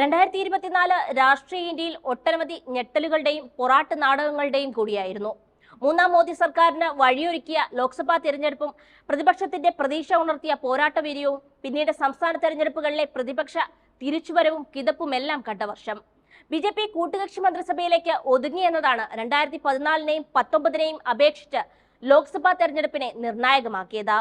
രണ്ടായിരത്തി ഇരുപത്തിനാല് രാഷ്ട്രീയ ഇന്ത്യയിൽ ഒട്ടനവധി ഞെട്ടലുകളുടെയും പൊറാട്ട് നാടകങ്ങളുടെയും കൂടിയായിരുന്നു. മൂന്നാം മോദി സർക്കാരിന് വഴിയൊരുക്കിയ ലോക്സഭാ തിരഞ്ഞെടുപ്പും പ്രതിപക്ഷത്തിന്റെ പ്രതീക്ഷ ഉണർത്തിയ പോരാട്ട വീര്യവും പിന്നീട് സംസ്ഥാന തെരഞ്ഞെടുപ്പുകളിലെ പ്രതിപക്ഷ തിരിച്ചുവരവും കിതപ്പുമെല്ലാം കണ്ട വർഷം. ബി ജെ പി കൂട്ടുകക്ഷി മന്ത്രിസഭയിലേക്ക് ഒതുങ്ങിയെന്നതാണ് രണ്ടായിരത്തി പതിനാലിനെയും പത്തൊമ്പതിനെയും അപേക്ഷിച്ച് ലോക്സഭാ തെരഞ്ഞെടുപ്പിനെ നിർണായകമാക്കിയത്.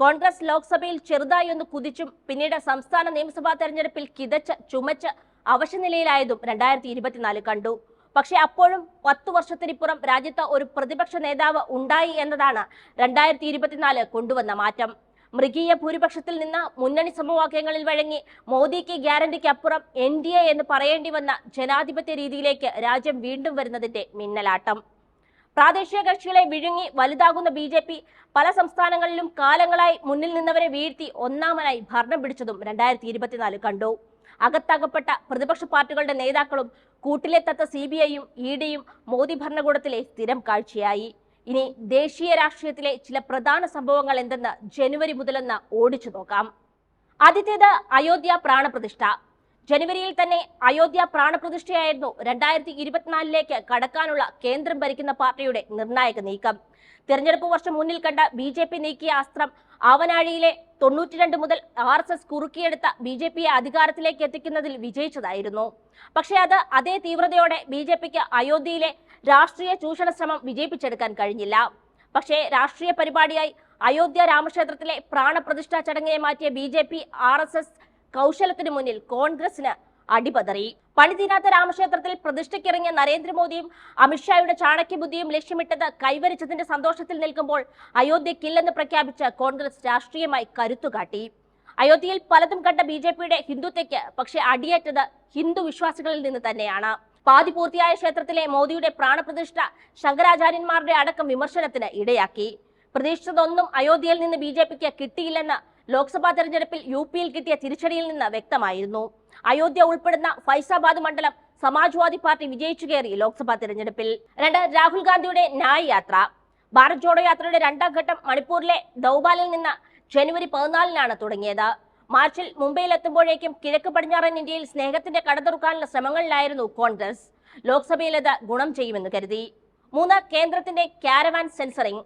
കോൺഗ്രസ് ലോക്സഭയിൽ ചെറുതായി ഒന്ന് കുതിച്ചും പിന്നീട് സംസ്ഥാന നിയമസഭാ തെരഞ്ഞെടുപ്പിൽ കിതച്ച് ചുമച്ച് അവശനിലയിലായതും രണ്ടായിരത്തി ഇരുപത്തിനാല് കണ്ടു. പക്ഷേ അപ്പോഴും പത്തു വർഷത്തിനിപ്പുറം രാജ്യത്ത് ഒരു പ്രതിപക്ഷ നേതാവ് ഉണ്ടായി എന്നതാണ് രണ്ടായിരത്തി ഇരുപത്തിനാല് കൊണ്ടുവന്ന മാറ്റം. മൃഗീയ ഭൂരിപക്ഷത്തിൽ നിന്ന് മുന്നണി സമവാക്യങ്ങളിൽ വഴങ്ങി മോദിക്ക് ഗ്യാരണ്ടിക്ക് അപ്പുറം എൻ ഡി എ എന്ന് പറയേണ്ടി വന്ന ജനാധിപത്യ രീതിയിലേക്ക് രാജ്യം വീണ്ടും വരുന്നതിന്റെ മിന്നലാട്ടം. പ്രാദേശിക കക്ഷികളെ വിഴുങ്ങി വലുതാകുന്ന ബി ജെ പി പല സംസ്ഥാനങ്ങളിലും കാലങ്ങളായി മുന്നിൽ നിന്നവരെ വീഴ്ത്തി ഒന്നാമനായി ഭരണം പിടിച്ചതും രണ്ടായിരത്തി ഇരുപത്തിനാല് കണ്ടു. അകത്തകപ്പെട്ട പ്രതിപക്ഷ പാർട്ടികളുടെ നേതാക്കളും കൂട്ടിലെത്തത്ത സി ബി ഐയും ഇ ഡിയും മോദി ഭരണകൂടത്തിലെ സ്ഥിരം കാഴ്ചയായി. ഇനി ദേശീയ രാഷ്ട്രീയത്തിലെ ചില പ്രധാന സംഭവങ്ങൾ എന്തെന്ന് ജനുവരി മുതലെന്ന് ഓടിച്ചു നോക്കാം. ആദ്യത്തേത് അയോധ്യ പ്രാണപ്രതിഷ്ഠ. ജനുവരിയിൽ തന്നെ അയോധ്യ പ്രാണപ്രതിഷ്ഠയായിരുന്നു രണ്ടായിരത്തി ഇരുപത്തിനാലിലേക്ക് കടക്കാനുള്ള കേന്ദ്രം ഭരിക്കുന്ന പാർട്ടിയുടെ നിർണായക നീക്കം. തിരഞ്ഞെടുപ്പ് വർഷം മുന്നിൽ കണ്ട ബി ജെ പി നീക്കിയ അസ്ത്രം ആവനാഴിയിലെ തൊണ്ണൂറ്റിരണ്ട് മുതൽ ആർ എസ് എസ് കുറുക്കിയെടുത്ത ബി ജെ പിയെ അധികാരത്തിലേക്ക് എത്തിക്കുന്നതിൽ വിജയിച്ചതായിരുന്നു. പക്ഷേ അത് അതേ തീവ്രതയോടെ ബി ജെ പിക്ക് അയോധ്യയിലെ രാഷ്ട്രീയ ചൂഷണ ശ്രമം വിജയിപ്പിച്ചെടുക്കാൻ കഴിഞ്ഞില്ല. പക്ഷേ രാഷ്ട്രീയ പരിപാടിയായി അയോധ്യ രാമക്ഷേത്രത്തിലെ പ്രാണപ്രതിഷ്ഠാ ചടങ്ങിനെ മാറ്റിയ B J P R S S കൗശലത്തിന് മുന്നിൽ കോൺഗ്രസിന് അടിപതറി. പണിതീരാത്ത രാമക്ഷേത്രത്തിൽ പ്രതിഷ്ഠയ്ക്കിറങ്ങിയ നരേന്ദ്രമോദിയും അമിത്ഷായുടെ ചാണക്യ ബുദ്ധിയും ലക്ഷ്യമിട്ടത് കൈവരിച്ചതിന്റെ സന്തോഷത്തിൽ നിൽക്കുമ്പോൾ അയോധ്യക്കില്ലെന്ന് പ്രഖ്യാപിച്ച കോൺഗ്രസ് രാഷ്ട്രീയമായി കരുത്തുകാട്ടി. അയോധ്യയിൽ പലതും കണ്ട ബി ജെ പിയുടെ ഹിന്ദുത്വയ്ക്ക് പക്ഷേ അടിയേറ്റത് ഹിന്ദു വിശ്വാസികളിൽ നിന്ന് തന്നെയാണ്. പാതി പൂർത്തിയായ ക്ഷേത്രത്തിലെ മോദിയുടെ പ്രാണപ്രതിഷ്ഠ ശങ്കരാചാര്യന്മാരുടെ അടക്കം വിമർശനത്തിന് ഇടയാക്കി. പ്രതീക്ഷിച്ചതൊന്നും അയോധ്യയിൽ നിന്ന് ബി ജെ പിക്ക് കിട്ടിയില്ലെന്ന് ലോക്സഭാ തെരഞ്ഞെടുപ്പിൽ യു പിയിൽ കിട്ടിയ തിരിച്ചടിയിൽ നിന്ന് വ്യക്തമായിരുന്നു. അയോധ്യ ഉൾപ്പെടുന്ന ഫൈസാബാദ് മണ്ഡലം സമാജ്വാദി പാർട്ടി വിജയിച്ചു കയറി ലോക്സഭാ തെരഞ്ഞെടുപ്പിൽ. രണ്ട് രാഹുൽ ഗാന്ധിയുടെ ന്യായ് യാത്ര. ഭാരത് ജോഡോ യാത്രയുടെ രണ്ടാം ഘട്ടം മണിപ്പൂരിലെ ദൗബാലിൽ നിന്ന് ജനുവരി പതിനാലിനാണ് തുടങ്ങിയത്. മാർച്ചിൽ മുംബൈയിൽ എത്തുമ്പോഴേക്കും കിഴക്ക് പടിഞ്ഞാറൻ ഇന്ത്യയിൽ സ്നേഹത്തിന്റെ കടതുറുക്കാനുള്ള ശ്രമങ്ങളിലായിരുന്നു കോൺഗ്രസ്. ലോക്സഭയിൽ ഇത് ഗുണം ചെയ്യുമെന്ന് കരുതി. മൂന്ന് കേന്ദ്രത്തിന്റെ caravan censoring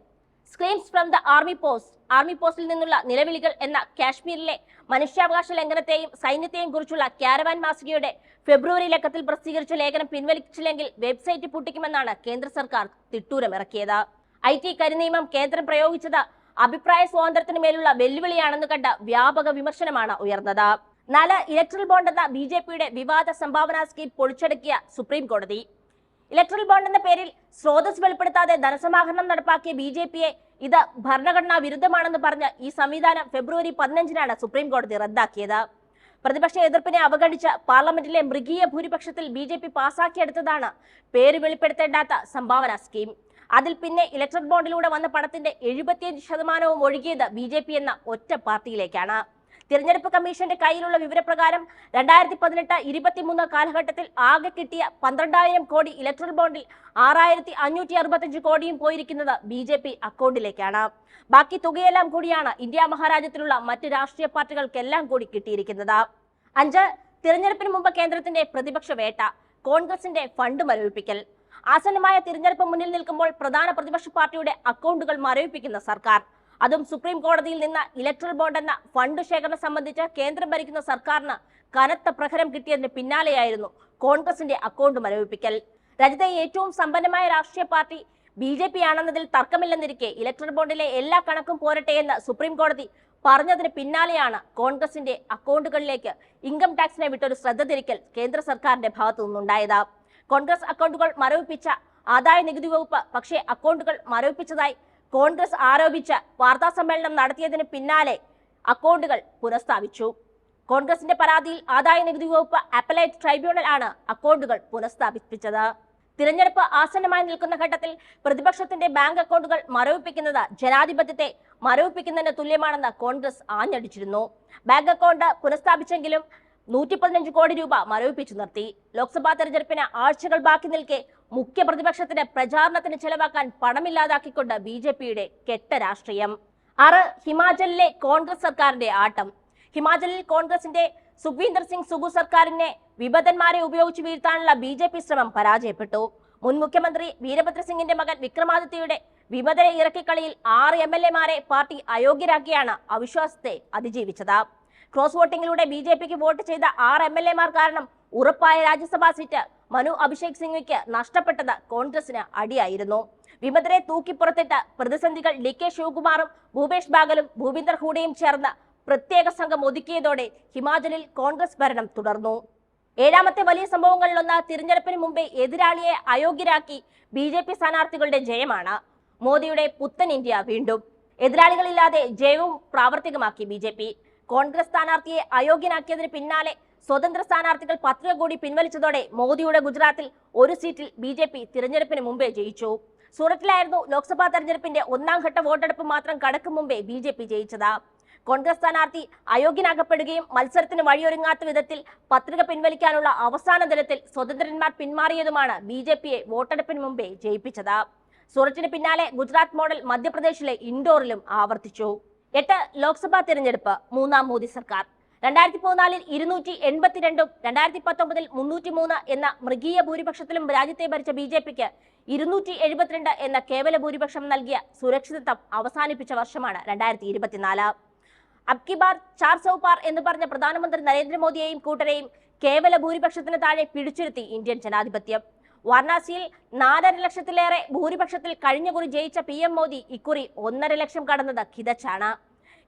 screams from the army post army പോസ്റ്റിൽ നിന്നുള്ള നിലവിളികൾ എന്ന കാശ്മീരിലെ മനുഷ്യാവകാശ ലംഘനത്തെയും സൈന്യത്തെയും കുറിച്ചുള്ള കാരവാൻ മാസികയുടെ ഫെബ്രുവരി ലക്കത്തിൽ പ്രസിദ്ധീകരിച്ച ലേഖനം പിൻവലിച്ചില്ലെങ്കിൽ വെബ്സൈറ്റ് പൂട്ടിക്കുമെന്നാണ് കേന്ദ്ര സർക്കാർ തിട്ടൂരമിറക്കിയത്. ഐ ടി കരിനിയമം കേന്ദ്രം പ്രയോഗിച്ചത് അഭിപ്രായ സ്വാതന്ത്ര്യത്തിന് മേലുള്ള വെല്ലുവിളിയാണെന്ന് കണ്ട വ്യാപക വിമർശനമാണ് ഉയർന്നത്. നല ഇലക്ട്രൽ ബോണ്ട് എന്ന ബി ജെ പിയുടെ വിവാദ സംഭാവന സ്കീം പൊളിച്ചടക്കിയ സുപ്രീം കോടതി. ഇലക്ട്രൽ ബോണ്ട് എന്ന പേരിൽ സ്രോതസ് വെളിപ്പെടുത്താതെ ധനസമാഹരണം നടപ്പാക്കിയ ബി ജെ പിയെ ഇത് ഭരണഘടനാ വിരുദ്ധമാണെന്ന് പറഞ്ഞ ഈ സംവിധാനം ഫെബ്രുവരി പതിനഞ്ചിനാണ് സുപ്രീം കോടതി റദ്ദാക്കിയത്. പ്രതിപക്ഷ എതിർപ്പിനെ അവഗണിച്ച് പാർലമെന്റിലെ മൃഗീയ ഭൂരിപക്ഷത്തിൽ ബി ജെ പി പാസാക്കിയെടുത്തതാണ് പേര് വെളിപ്പെടുത്തേണ്ടാത്ത സംഭാവന സ്കീം. അതിൽ പിന്നെ ഇലക്ട്രൽ ബോണ്ടിലൂടെ വന്ന പണത്തിന്റെ എഴുപത്തിയഞ്ച് ശതമാനവും ഒഴുകിയത് ബി എന്ന ഒറ്റ പാർട്ടിയിലേക്കാണ്. തിരഞ്ഞെടുപ്പ് കമ്മീഷന്റെ കയ്യിലുള്ള വിവരപ്രകാരം രണ്ടായിരത്തി പതിനെട്ട് ഇരുപത്തിമൂന്ന് കാലഘട്ടത്തിൽ ആകെ കിട്ടിയ പന്ത്രണ്ടായിരം കോടി ഇലക്ട്രൽ ബോണ്ടിൽ ആറായിരത്തി അഞ്ഞൂറ്റി അറുപത്തഞ്ച് കോടിയും പോയിരിക്കുന്നത് ബി ജെ പി അക്കൗണ്ടിലേക്കാണ്. ബാക്കി തുകയെല്ലാം കൂടിയാണ് ഇന്ത്യ മഹാരാജ്യത്തിലുള്ള മറ്റ് രാഷ്ട്രീയ പാർട്ടികൾക്കെല്ലാം കൂടി കിട്ടിയിരിക്കുന്നത്. അഞ്ച് തിരഞ്ഞെടുപ്പിന് മുമ്പ് കേന്ദ്രത്തിന്റെ പ്രതിപക്ഷ വേട്ട കോൺഗ്രസിന്റെ ഫണ്ട് മരവിപ്പിക്കൽ. ആസന്നമായ തിരഞ്ഞെടുപ്പ് മുന്നിൽ നിൽക്കുമ്പോൾ പ്രധാന പ്രതിപക്ഷ പാർട്ടിയുടെ അക്കൗണ്ടുകൾ മരവിപ്പിക്കുന്ന സർക്കാർ. അതും സുപ്രീം കോടതിയിൽ നിന്ന് ഇലക്ട്രൽ ബോർഡ് എന്ന ഫണ്ട് ശേഖരണം സംബന്ധിച്ച് കേന്ദ്രം ഭരിക്കുന്ന സർക്കാരിന് കനത്ത പ്രഹരം കിട്ടിയതിന് പിന്നാലെയായിരുന്നു കോൺഗ്രസിന്റെ അക്കൗണ്ട് മരവിപ്പിക്കൽ. രാജ്യത്തെ ഏറ്റവും സമ്പന്നമായ രാഷ്ട്രീയ പാർട്ടി ബി ജെ പി ആണെന്നതിൽ തർക്കമില്ലെന്നിരിക്കെ ഇലക്ട്രൽ ബോണ്ടിലെ എല്ലാ കണക്കും പോരട്ടെ എന്ന് സുപ്രീം കോടതി പറഞ്ഞതിന് പിന്നാലെയാണ് കോൺഗ്രസിന്റെ അക്കൗണ്ടുകളിലേക്ക് ഇൻകം ടാക്സിനെ വിട്ടൊരു ശ്രദ്ധ തിരിക്കൽ കേന്ദ്ര സർക്കാരിന്റെ ഭാഗത്തു നിന്നുണ്ടായത്. കോൺഗ്രസ് അക്കൗണ്ടുകൾ മരവിപ്പിച്ച ആദായ നികുതി വകുപ്പ് പക്ഷേ അക്കൗണ്ടുകൾ മരവിപ്പിച്ചതായി കോൺഗ്രസ് ആരോപിച്ച് വാർത്താ സമ്മേളനം നടത്തിയതിന് പിന്നാലെ അക്കൗണ്ടുകൾ പുനഃസ്ഥാപിച്ചു. കോൺഗ്രസിന്റെ പരാതിയിൽ ആദായ നികുതി വകുപ്പ് അപ്പലേറ്റ് ട്രൈബ്യൂണൽ ആണ് അക്കൗണ്ടുകൾ പുനഃസ്ഥാപിപ്പിച്ചത്. തിരഞ്ഞെടുപ്പ് ആസന്നമായി നിൽക്കുന്ന ഘട്ടത്തിൽ പ്രതിപക്ഷത്തിന്റെ ബാങ്ക് അക്കൗണ്ടുകൾ മരവിപ്പിക്കുന്നത് ജനാധിപത്യത്തെ മരവിപ്പിക്കുന്നതിന് തുല്യമാണെന്ന് കോൺഗ്രസ് ആഞ്ഞടിച്ചിരുന്നു. ബാങ്ക് അക്കൗണ്ട് പുനഃസ്ഥാപിച്ചെങ്കിലും നൂറ്റി പതിനഞ്ച് കോടി രൂപ മരവിപ്പിച്ചു നിർത്തി. ലോക്സഭാ തെരഞ്ഞെടുപ്പിന് ആഴ്ചകൾ ബാക്കി നിൽക്കെ മുഖ്യ പ്രതിപക്ഷത്തിന്റെ പ്രചാരണത്തിന് ചെലവാക്കാൻ പണമില്ലാതാക്കിക്കൊണ്ട് ബി ജെ പിയുടെ കെട്ട രാഷ്ട്രീയം. ആറ് ഹിമാചലിലെ കോൺഗ്രസ് സർക്കാരിന്റെ ആട്ടം. ഹിമാചലിൽ കോൺഗ്രസിന്റെ സുഖ്വീന്ദർ സിംഗ് സുഗു സർക്കാരിനെ വിമതന്മാരെ ഉപയോഗിച്ച് വീഴ്ത്താനുള്ള ബി ജെ പി ശ്രമം പരാജയപ്പെട്ടു. മുൻ മുഖ്യമന്ത്രി വീരഭദ്ര സിംഗിന്റെ മകൻ വിക്രമാദിത്യയുടെ വിമതരെ ഇറക്കിക്കളിയിൽ ആറ് എം എൽ എമാരെ പാർട്ടി അയോഗ്യരാക്കിയാണ് അവിശ്വാസത്തെ അതിജീവിച്ചത്. ക്രോസ് വോട്ടിംഗിലൂടെ ബി ജെ പിക്ക് വോട്ട് ചെയ്ത ആറ് എം എൽ കാരണം ഉറപ്പായ രാജ്യസഭാ സീറ്റ് മനു അഭിഷേക് സിംഗിക്ക് നഷ്ടപ്പെട്ടത് കോൺഗ്രസിന് അടിയായിരുന്നു. വിമതരെ തൂക്കിപ്പുറത്തിട്ട് പ്രതിസന്ധികൾ ഡി കെ ശിവകുമാറും ഭൂപേഷ് ബാഗലും ഭൂപീന്ദർ ഹൂഡയും ചേർന്ന് പ്രത്യേക സംഘം ഒതുക്കിയതോടെ ഹിമാചലിൽ കോൺഗ്രസ് ഭരണം തുടർന്നു. ഏഴാമത്തെ വലിയ സംഭവങ്ങളിലൊന്ന് തിരഞ്ഞെടുപ്പിന് മുമ്പേ എതിരാളിയെ അയോഗ്യരാക്കി ബി ജെ പി സ്ഥാനാർത്ഥികളുടെ ജയമാണ്. മോദിയുടെ പുത്തൻ ഇന്ത്യ വീണ്ടും. എതിരാളികളില്ലാതെ ജയവും പ്രാവർത്തികമാക്കി ബി കോൺഗ്രസ് സ്ഥാനാർത്ഥിയെ അയോഗ്യനാക്കിയതിന് പിന്നാലെ സ്വതന്ത്ര സ്ഥാനാർത്ഥികൾ പത്രിക കൂടി പിൻവലിച്ചതോടെ മോദിയുടെ ഗുജറാത്തിൽ ഒരു സീറ്റിൽ ബി ജെ പി തിരഞ്ഞെടുപ്പിന് മുമ്പേ ജയിച്ചു. സൂറത്തിലായിരുന്നു ലോക്സഭാ തെരഞ്ഞെടുപ്പിന്റെ ഒന്നാം ഘട്ട വോട്ടെടുപ്പ് മാത്രം കടക്കും മുമ്പേ ബി ജെ പി ജയിച്ചത്. കോൺഗ്രസ് സ്ഥാനാർത്ഥി അയോഗ്യനാകപ്പെടുകയും മത്സരത്തിന് വഴിയൊരുങ്ങാത്ത വിധത്തിൽ പത്രിക പിൻവലിക്കാനുള്ള അവസാന ദിനത്തിൽ സ്വതന്ത്രന്മാർ പിന്മാറിയതുമാണ് ബി ജെ പിയെ വോട്ടെടുപ്പിന് മുമ്പേ ജയിപ്പിച്ചത്. സൂറത്തിന് പിന്നാലെ ഗുജറാത്ത് മോഡൽ മധ്യപ്രദേശിലെ ഇൻഡോറിലും ആവർത്തിച്ചു. എട്ട് ലോക്സഭാ തിരഞ്ഞെടുപ്പ് മൂന്നാം മോദി സർക്കാർ. രണ്ടായിരത്തി പതിനാലിൽ ഇരുന്നൂറ്റി എൺപത്തിരണ്ടും രണ്ടായിരത്തി പത്തൊമ്പതിൽ മുന്നൂറ്റി മൂന്ന് എന്ന മൃഗീയ ഭൂരിപക്ഷത്തിലും രാജ്യത്തെ ഭരിച്ച ബി ജെ പിക്ക് ഇരുന്നൂറ്റി എഴുപത്തിരണ്ട് എന്ന കേവല ഭൂരിപക്ഷം നൽകിയ സുരക്ഷിതത്വം അവസാനിപ്പിച്ച വർഷമാണ് രണ്ടായിരത്തി ഇരുപത്തിനാല് അബ്കി ബാർ ചാർ സൗപാർ എന്ന് പറഞ്ഞ പ്രധാനമന്ത്രി നരേന്ദ്രമോദിയെയും കൂട്ടരെയും കേവല ഭൂരിപക്ഷത്തിന് താഴെ പിടിച്ചിരുത്തി ഇന്ത്യൻ ജനാധിപത്യം. വാരണാസിയിൽ നാലര ലക്ഷത്തിലേറെ ഭൂരിപക്ഷത്തിൽ കഴിഞ്ഞ കുറി ജയിച്ച പി എം മോദി ഇക്കുറി ഒന്നര ലക്ഷം കടന്നത് കിതച്ചാണ്.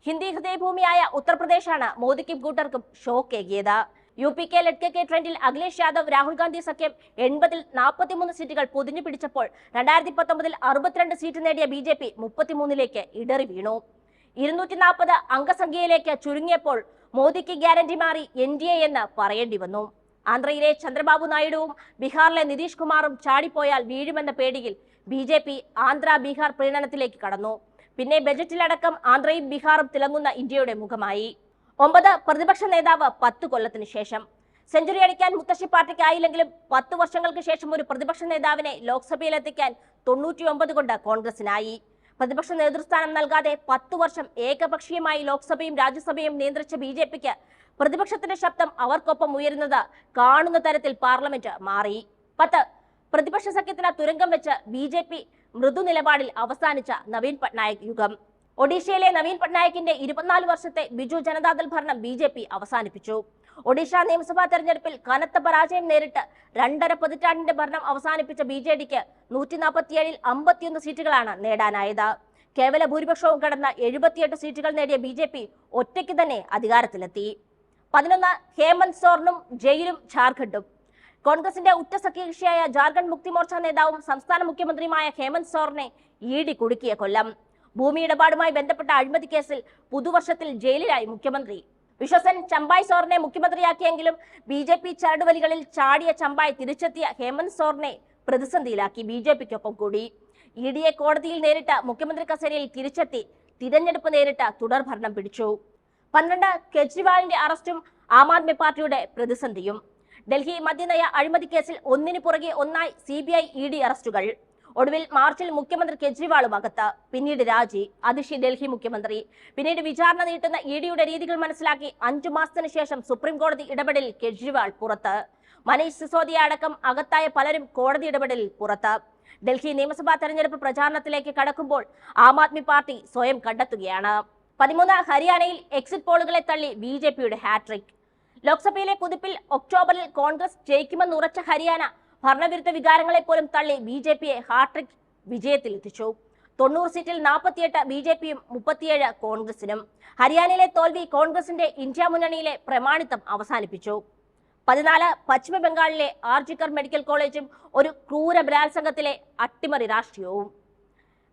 ഹിന്ദി ഹൃദയഭൂമിയായ ഉത്തർപ്രദേശാണ് മോദിക്കും കൂട്ടർക്കും ഷോക്കേകിയത്. യു പി കെ ലഡ്കെ കെ ട്രെൻഡിൽ അഖിലേഷ് യാദവ് രാഹുൽ ഗാന്ധി സഖ്യം എൺപതിൽ നാൽപ്പത്തിമൂന്ന് സീറ്റുകൾ പൊതിഞ്ഞു പിടിച്ചപ്പോൾ രണ്ടായിരത്തി പത്തൊമ്പതിൽ അറുപത്തിരണ്ട് സീറ്റ് നേടിയ ബി ജെ പി മുപ്പത്തിമൂന്നിലേക്ക് ഇടറി വീണു. ഇരുന്നൂറ്റി നാൽപ്പത് അംഗസംഖ്യയിലേക്ക് ചുരുങ്ങിയപ്പോൾ മോദിക്ക് ഗ്യാരണ്ടി മാറി എൻ ഡി എ എന്ന് പറയേണ്ടി വന്നു. ആന്ധ്രയിലെ ചന്ദ്രബാബു നായിഡുവും ബീഹാറിലെ നിതീഷ് കുമാറും ചാടിപ്പോയാൽ വീഴുമെന്ന പേടിയിൽ B J P Andhra Bihar പ്രീണനത്തിലേക്ക് കടന്നു. പിന്നെ ബജറ്റിലടക്കം ആന്ധ്രയും ബീഹാറും തിളങ്ങുന്ന ഇന്ത്യയുടെ മുഖമായി. ഒമ്പത് പ്രതിപക്ഷ നേതാവ് പത്ത് കൊല്ലത്തിന് ശേഷം. സെഞ്ചുറി അടിക്കാൻ മുത്തശ്ശി പാർട്ടിക്കായില്ലെങ്കിലും പത്ത് വർഷങ്ങൾക്ക് ശേഷം ഒരു പ്രതിപക്ഷ നേതാവിനെ ലോക്സഭയിലെത്തിക്കാൻ തൊണ്ണൂറ്റിയൊമ്പത് കൊണ്ട് കോൺഗ്രസിനായി. പ്രതിപക്ഷ നേതൃസ്ഥാനം നൽകാതെ പത്തു വർഷം ഏകപക്ഷീയമായി ലോക്സഭയും രാജ്യസഭയും നിയന്ത്രിച്ച ബി ജെ പിക്ക് പ്രതിപക്ഷത്തിന്റെ ശബ്ദം അവർക്കൊപ്പം ഉയരുന്നത് കാണുന്ന തരത്തിൽ പാർലമെന്റ് മാറി. പത്ത് പ്രതിപക്ഷ സഖ്യത്തിന് തുരങ്കം വെച്ച് ബി ജെ പി മൃദു നിലപാടിൽ അവസാനിച്ച നവീൻ പട്നായക് യുഗം. ഒഡീഷയിലെ നവീൻ പട്നായകിന്റെ ഇരുപത്തിനാല് വർഷത്തെ ബിജു ജനതാദൾ ഭരണം ബി ജെ പി അവസാനിപ്പിച്ചു. ഒഡീഷ നിയമസഭാ തെരഞ്ഞെടുപ്പിൽ കനത്ത പരാജയം നേരിട്ട് രണ്ടര പതിറ്റാണ്ടിന്റെ ഭരണം അവസാനിപ്പിച്ച ബി ജെ ഡിക്ക് നൂറ്റി നാൽപ്പത്തിയേഴിൽ അമ്പത്തിയൊന്ന് സീറ്റുകളാണ് നേടാനായത്. കേവല ഭൂരിപക്ഷവും കടന്ന എഴുപത്തിയെട്ട് സീറ്റുകൾ നേടിയ ബി ജെ പി ഒറ്റയ്ക്ക് തന്നെ അധികാരത്തിലെത്തി. പതിനൊന്ന് ഹേമന്ത് സോറിനും ജയിലും ഝാർഖണ്ഡും. കോൺഗ്രസിന്റെ ഉറ്റ സഖ്യകക്ഷിയായ ജാർഖണ്ഡ് മുക്തി മോർച്ച നേതാവും സംസ്ഥാന മുഖ്യമന്ത്രിയുമായ ഹേമന്ത് സോറിനെ ഇ ഡി കുടുക്കിയ കൊല്ലം. ഭൂമി ഇടപാടുമായി ബന്ധപ്പെട്ട അഴിമതി കേസിൽ പുതുവർഷത്തിൽ ജയിലിലായി മുഖ്യമന്ത്രി. വിശ്വസൻ ചമ്പായ് സോറിനെ മുഖ്യമന്ത്രിയാക്കിയെങ്കിലും ബി ജെ പി ചരടുവലികളിൽ ചാടിയ ചമ്പായ് തിരിച്ചെത്തിയ ഹേമന്ത് സോറിനെ പ്രതിസന്ധിയിലാക്കി ബി ജെ പിക്കൊപ്പം കൂടി. ഇ ഡിയെ കോടതിയിൽ നേരിട്ട മുഖ്യമന്ത്രി കസേരയിൽ തിരിച്ചെത്തി തിരഞ്ഞെടുപ്പ് നേരിട്ട തുടർഭരണം പിടിച്ചു. പന്ത്രണ്ട് കെജ്രിവാളിന്റെ അറസ്റ്റും ആം ആദ്മി പാർട്ടിയുടെ പ്രതിസന്ധിയും. ഡൽഹി മദ്യനയ അഴിമതി കേസിൽ ഒന്നിനു പുറകെ ഒന്നായി C B I E D അറസ്റ്റുകൾ. ഒടുവിൽ മാർച്ചിൽ മുഖ്യമന്ത്രി കെജ്രിവാളും അകത്ത്. പിന്നീട് രാജി. അതിഷി ഡൽഹി മുഖ്യമന്ത്രി. പിന്നീട് വിചാരണ നീട്ടുന്ന ഇ ഡിയുടെ രീതികൾ മനസ്സിലാക്കി അഞ്ചു മാസത്തിന് ശേഷം സുപ്രീം കോടതി ഇടപെടലിൽ കെജ്രിവാൾ പുറത്ത്. മനീഷ് സിസോദിയ അടക്കം അകത്തായ പലരും കോടതി ഇടപെടലിൽ പുറത്ത്. ഡൽഹി നിയമസഭാ തെരഞ്ഞെടുപ്പ് പ്രചാരണത്തിലേക്ക് കടക്കുമ്പോൾ ആം ആദ്മി പാർട്ടി സ്വയം കണ്ടെത്തുകയാണ്. പതിമൂന്ന് ഹരിയാനയിൽ എക്സിറ്റ് പോളുകളെ തള്ളി ബി ജെ പിയുടെ ഹാട്രിക് ലോക്സഭയിലെ കുതിപ്പിൽ ഒക്ടോബറിൽ കോൺഗ്രസ് ജയിക്കുമെന്ന് ഉറച്ച ഹരിയാന ഭരണവിരുദ്ധ വികാരങ്ങളെ പോലും തള്ളി ബി ജെ പിയെ ഹാട്രിക് വിജയത്തിലെത്തിച്ചു. തൊണ്ണൂറ് സീറ്റിൽ നാൽപ്പത്തിയെട്ട് ബി ജെ പിയും മുപ്പത്തിയേഴ് കോൺഗ്രസിനും. ഹരിയാനയിലെ തോൽവി കോൺഗ്രസിന്റെ ഇന്ത്യ മുന്നണിയിലെ പ്രമാണിത്വം അവസാനിപ്പിച്ചു. പതിനാല് പശ്ചിമ ബംഗാളിലെ ആർജിക്കർ മെഡിക്കൽ കോളേജും ഒരു ക്രൂര ബലാത്സംഗത്തിലെ അട്ടിമറി രാഷ്ട്രീയവും.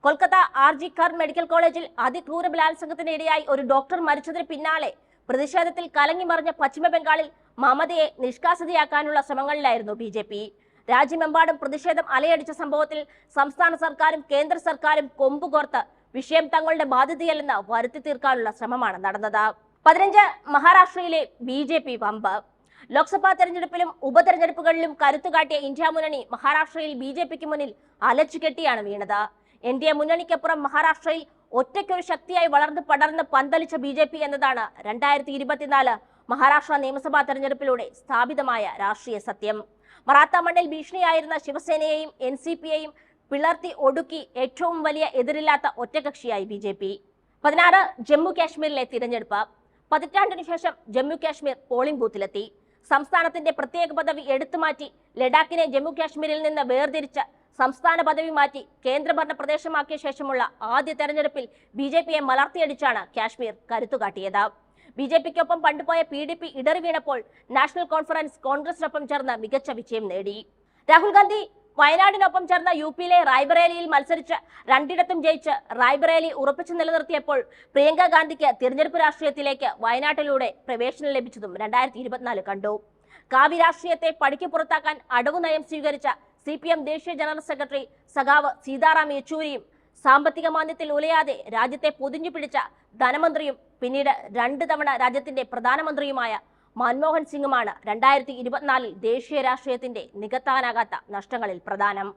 കൊൽക്കത്ത ആർജിക്കർ മെഡിക്കൽ കോളേജിൽ അതിക്രൂര ബലാത്സംഗത്തിന് ഇടയായി ഒരു ഡോക്ടർ മരിച്ചതിന് പിന്നാലെ പ്രതിഷേധത്തിൽ കലങ്ങിമറിഞ്ഞ പശ്ചിമ ബംഗാളിൽ മമതയെ നിഷ്കാസിതയാക്കാനുള്ള ശ്രമങ്ങളിലായിരുന്നു ബി ജെ പി. രാജ്യമെമ്പാടും പ്രതിഷേധം അലയടിച്ച സംഭവത്തിൽ സംസ്ഥാന സർക്കാരും കേന്ദ്ര സർക്കാരും കൊമ്പുകോർത്ത് വിഷയം തങ്ങളുടെ ബാധ്യതയല്ലെന്ന് വരുത്തി തീർക്കാനുള്ള ശ്രമമാണ് നടന്നത്. പതിനഞ്ച് മഹാരാഷ്ട്രയിലെ ബി ജെ പി വമ്പ്. ലോക്സഭാ തെരഞ്ഞെടുപ്പിലും ഉപതെരഞ്ഞെടുപ്പുകളിലും കരുത്തുകാട്ടിയ ഇന്ത്യ മുന്നണി മഹാരാഷ്ട്രയിൽ ബി ജെ പിക്ക് മുന്നിൽ അലച്ചുകെട്ടിയാണ് വീണത്. എൻ ഡി എ മുന്നണിക്കപ്പുറം മഹാരാഷ്ട്രയിൽ ഒറ്റയ്ക്കൊരു ശക്തിയായി വളർന്ന് പടർന്ന് പന്തലിച്ച ബി ജെ പി എന്നതാണ് രണ്ടായിരത്തി ഇരുപത്തിനാല് മഹാരാഷ്ട്ര നിയമസഭാ തെരഞ്ഞെടുപ്പിലൂടെ സ്ഥാപിതമായ രാഷ്ട്രീയ സത്യം. മറാത്ത മണ്ണിൽ ഭീഷണിയായിരുന്ന ശിവസേനയെയും എൻ സി പിയെയും പിളർത്തി ഒടുക്കി ഏറ്റവും വലിയ എതിരില്ലാത്ത ഒറ്റകക്ഷിയായി ബി ജെ പി. പതിനാറ് ജമ്മു കാശ്മീരിലെ തിരഞ്ഞെടുപ്പ്. പതിറ്റാണ്ടിനു ശേഷം ജമ്മു കാശ്മീർ പോളിംഗ് ബൂത്തിലെത്തി. സംസ്ഥാനത്തിന്റെ പ്രത്യേക പദവി എടുത്തുമാറ്റി ലഡാക്കിനെ ജമ്മു കാശ്മീരിൽ നിന്ന് വേർതിരിച്ച് സംസ്ഥാന പദവി മാറ്റി കേന്ദ്രഭരണ പ്രദേശമാക്കിയ ശേഷമുള്ള ആദ്യ തെരഞ്ഞെടുപ്പിൽ ബി ജെ പിയെ മലർത്തിയടിച്ചാണ് കാശ്മീർ കരുത്തുകാട്ടിയത്. ബി ജെ പിക്കൊപ്പം പണ്ടുപോയ പി ഡി പി ഇടറി വീണപ്പോൾ നാഷണൽ കോൺഫറൻസ് കോൺഗ്രസിനൊപ്പം ചേർന്ന് മികച്ച വിജയം നേടി. രാഹുൽ ഗാന്ധി വയനാടിനൊപ്പം ചേർന്ന യു പിയിലെ റായ്ബറേലിയിൽ മത്സരിച്ച് രണ്ടിടത്തും ജയിച്ച് റായ്ബറേലി ഉറപ്പിച്ചു നിലനിർത്തിയപ്പോൾ പ്രിയങ്ക ഗാന്ധിക്ക് തിരഞ്ഞെടുപ്പ് രാഷ്ട്രീയത്തിലേക്ക് വയനാട്ടിലൂടെ പ്രവേശനം ലഭിച്ചതും രണ്ടായിരത്തി ഇരുപത്തിനാല് കണ്ടു. കാവ്യ രാഷ്ട്രീയത്തെ പടിക്ക് പുറത്താക്കാൻ അടവു നയം സ്വീകരിച്ച സി പി എം ദേശീയ ജനറൽ സെക്രട്ടറി സഖാവ് സീതാറാം യെച്ചൂരിയും സാമ്പത്തിക മാന്ദ്യത്തിൽ ഉലയാതെ രാജ്യത്തെ പൊതിഞ്ഞു പിടിച്ച ധനമന്ത്രിയും പിന്നീട് രണ്ട് തവണ രാജ്യത്തിന്റെ പ്രധാനമന്ത്രിയുമായ മൻമോഹൻ സിംഗുമാണ് രണ്ടായിരത്തി ഇരുപത്തിനാലിൽ ദേശീയ രാഷ്ട്രീയത്തിന്റെ നികത്താനാകാത്ത നഷ്ടങ്ങളിൽ പ്രധാനം.